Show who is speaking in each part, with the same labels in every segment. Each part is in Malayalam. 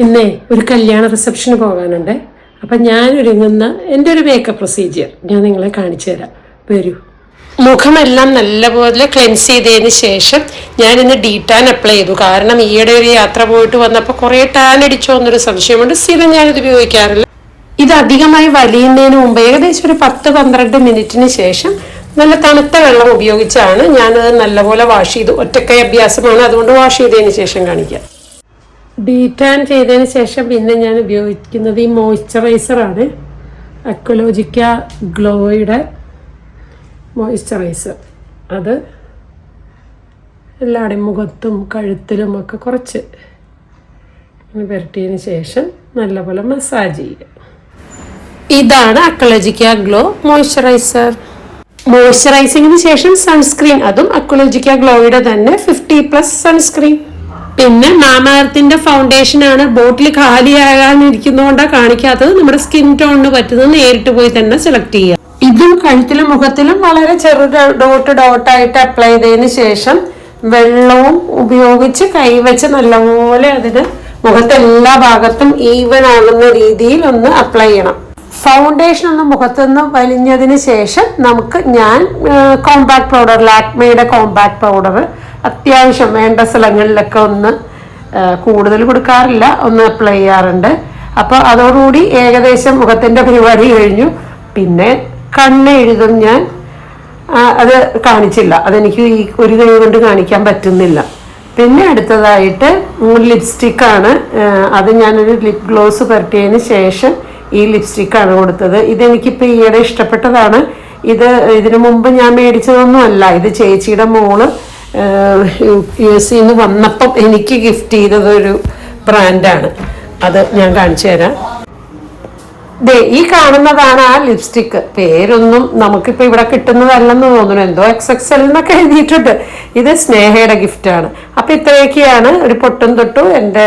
Speaker 1: ഇന്നേ ഒരു കല്യാണ റിസപ്ഷന് പോകാനുണ്ട്. അപ്പം ഞാൻ ഒരുങ്ങുന്ന എന്റെ ഒരു മേക്കപ്പ് പ്രൊസീജിയർ ഞാൻ നിങ്ങളെ കാണിച്ചു തരാം. വരൂ. മുഖമെല്ലാം നല്ലപോലെ ക്ലെൻസ് ചെയ്തതിന് ശേഷം ഞാൻ ഇന്ന് ഡീ ടാൻ അപ്ലൈ ചെയ്തു. കാരണം ഈയിടെ ഒരു യാത്ര പോയിട്ട് വന്നപ്പോൾ കുറേ ടാൻ അടിച്ചോ എന്നൊരു സംശയമുണ്ട്. സ്ഥിരം ഞാനിത് ഉപയോഗിക്കാറില്ല. ഇത് അധികമായി വലിയുന്നതിന് മുമ്പ് ഏകദേശം ഒരു പത്ത് പന്ത്രണ്ട് മിനിറ്റിന് ശേഷം നല്ല തണുത്ത വെള്ളം ഉപയോഗിച്ചാണ് ഞാനത് നല്ലപോലെ വാഷ് ചെയ്തു. ഒറ്റക്കൈ അഭ്യാസമാണ്. അതുകൊണ്ട് വാഷ് ചെയ്തതിന് ശേഷം കാണിക്കാം. ഡീറ്റാൻ ചെയ്തതിന് ശേഷം പിന്നെ ഞാൻ ഉപയോഗിക്കുന്നത് ഈ മോയ്സ്ചറൈസറാണ്. അക്വലോജിക്ക ഗ്ലോയുടെ മോയ്സ്ചറൈസർ. അത് എല്ലാവരുടെയും മുഖത്തും കഴുത്തിലും ഒക്കെ കുറച്ച് പുരട്ടിയതിന് ശേഷം നല്ലപോലെ മസാജ് ചെയ്യുക. ഇതാണ് അക്വലോജിക്ക ഗ്ലോ മോയ്സ്ചറൈസർ. മോയ്സ്ചറൈസിങ്ങിന് ശേഷം സൺസ്ക്രീൻ അതും അക്വലോജിക്ക ഗ്ലോയുടെ തന്നെ ഫിഫ്റ്റി പ്ലസ് സൺസ്ക്രീൻ പിന്നെ മാമാർത്തിന്റെ ഫൗണ്ടേഷൻ ആണ് ബോട്ടിൽ കാലിയാകാനിരിക്കുന്നതുകൊണ്ടാണ് കാണിക്കാത്തത്. നമ്മുടെ സ്കിൻ ടോണിന് പറ്റുന്നത് നേരിട്ട് പോയി തന്നെ സെലക്ട് ചെയ്യുക ഇതും കഴുത്തിലും മുഖത്തിലും വളരെ ചെറു ഡോട്ട് ഡോട്ടായിട്ട് അപ്ലൈ ചെയ്തതിന് ശേഷം വെള്ളവും ഉപയോഗിച്ച് കൈവച്ച് നല്ലപോലെ അതിന് മുഖത്തെ എല്ലാ ഭാഗത്തും ഈവൻ ആകുന്ന രീതിയിൽ ഒന്ന് അപ്ലൈ ചെയ്യണം. ഫൗണ്ടേഷൻ ഒന്ന് മുഖത്തുനിന്ന് വലിഞ്ഞതിന് ശേഷം നമുക്ക് ഞാൻ കോമ്പാക്ട് പൗഡർ ലാക്മയുടെ കോമ്പാക്ട് പൗഡർ അത്യാവശ്യം വേണ്ട സ്ഥലങ്ങളിലൊക്കെ ഒന്ന് കൂടുതൽ കൊടുക്കാറില്ല. ഒന്ന് അപ്ലൈ ചെയ്യാറുണ്ട്. അപ്പോൾ അതോടുകൂടി ഏകദേശം മുഖത്തിന്റെ പരിപാടി കഴിഞ്ഞു. പിന്നെ കണ്ണ് എഴുതും ഞാൻ അത് കാണിച്ചില്ല. അതെനിക്ക് ഈ ഒരു കൈ കൊണ്ട് കാണിക്കാൻ പറ്റുന്നില്ല. പിന്നെ അടുത്തതായിട്ട് ലിപ്സ്റ്റിക്കാണ് അത് ഞാനൊരു ലിപ് ഗ്ലോസ് പുരട്ടിയതിന് ശേഷം ഈ ലിപ്സ്റ്റിക്കാണ് കൊടുത്തത്. ഇതെനിക്കിപ്പോൾ ഈയിടെ ഇഷ്ടപ്പെട്ടതാണ്. ഇത് ഇതിനു മുമ്പ് ഞാൻ മേടിച്ചതൊന്നും അല്ല. ഇത് ചേച്ചിയുടെ മോൾ യു എസ് നിന്ന് വന്നപ്പം എനിക്ക് ഗിഫ്റ്റ് ചെയ്തത് ഒരു ബ്രാൻഡാണ്. അത് ഞാൻ കാണിച്ചു തരാം. ദേ ഈ കാണുന്നതാണ് ആ ലിപ്സ്റ്റിക്ക് പേരൊന്നും നമുക്കിപ്പോൾ ഇവിടെ കിട്ടുന്നതല്ലെന്ന് തോന്നുന്നു. എന്തോ എക്സ് എക്സ് എൽ എന്നൊക്കെ എഴുതിയിട്ടുണ്ട്. ഇത് സ്നേഹയുടെ ഗിഫ്റ്റാണ്. അപ്പം ഇത്രയൊക്കെയാണ് ഒരു പൊട്ടും തൊട്ടും എന്റെ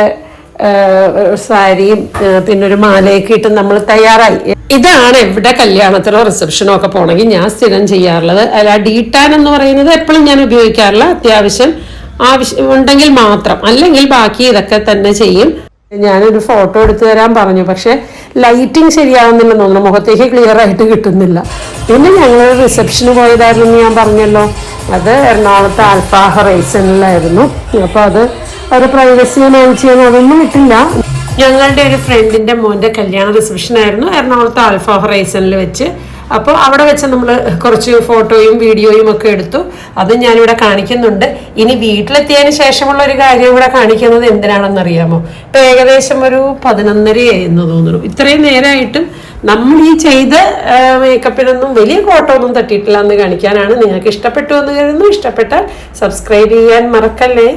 Speaker 1: സാരിയും പിന്നൊരു പിന്നെ ഒരു മാലയൊക്കെ ഇട്ട് നമ്മൾ തയ്യാറായി. ഇതാണ് എവിടെ കല്യാണത്തിനോ റിസപ്ഷനോ ഒക്കെ പോകണമെങ്കിൽ ഞാൻ സ്ഥിരം ചെയ്യാറുള്ളത്. അല്ല ഡീടാൻ എന്ന് പറയുന്നത് എപ്പോഴും ഞാൻ ഉപയോഗിക്കാറില്ല. അത്യാവശ്യം ആവശ്യം ഉണ്ടെങ്കിൽ മാത്രം. അല്ലെങ്കിൽ ബാക്കി ഇതൊക്കെ തന്നെ ചെയ്യും. ഞാനൊരു ഫോട്ടോ എടുത്തു തരാൻ പറഞ്ഞു. പക്ഷെ ലൈറ്റിംഗ് ശരിയാവുന്നില്ല തോന്നുന്നു. മുഖത്തേക്ക് ക്ലിയർ ആയിട്ട് കിട്ടുന്നില്ല. പിന്നെ ഞങ്ങൾ റിസപ്ഷന് പോയതായിരുന്നു ഞാൻ പറഞ്ഞല്ലോ. അത് എറണാകുളത്ത് ആൽഫ ഹൊറൈസണിലായിരുന്നു അപ്പോൾ അത് ഒരു പ്രൈവസി ചെയ്യാൻ അതൊന്നും കിട്ടില്ല ഞങ്ങളുടെ ഒരു ഫ്രണ്ടിന്റെ മോന്റെ കല്യാണ റിസപ്ഷൻ ആയിരുന്നു. എറണാകുളത്ത് ആൽഫ ഹൊറൈസണിൽ വെച്ച്. അപ്പോൾ അവിടെ വെച്ച് നമ്മൾ കുറച്ച് ഫോട്ടോയും വീഡിയോയും ഒക്കെ എടുത്തു. അത് ഞാനിവിടെ കാണിക്കുന്നുണ്ട്. ഇനി വീട്ടിലെത്തിയതിന് ശേഷമുള്ള ഒരു കാര്യം ഇവിടെ കാണിക്കുന്നത് എന്തിനാണെന്ന് അറിയാമോ ഇപ്പൊ ഏകദേശം ഒരു പതിനൊന്നരയായി എന്ന് തോന്നുന്നു. ഇത്രയും നേരമായിട്ടും നമ്മൾ ഈ ചെയ്ത മേക്കപ്പിനൊന്നും വലിയ ഫോട്ടോ ഒന്നും തട്ടിയിട്ടില്ല എന്ന് കാണിക്കാനാണ് നിങ്ങൾക്ക് ഇഷ്ടപ്പെട്ടു എന്ന് കരുതുന്നു. ഇഷ്ടപ്പെട്ടാൽ സബ്സ്ക്രൈബ് ചെയ്യാൻ മറക്കല്ലേ?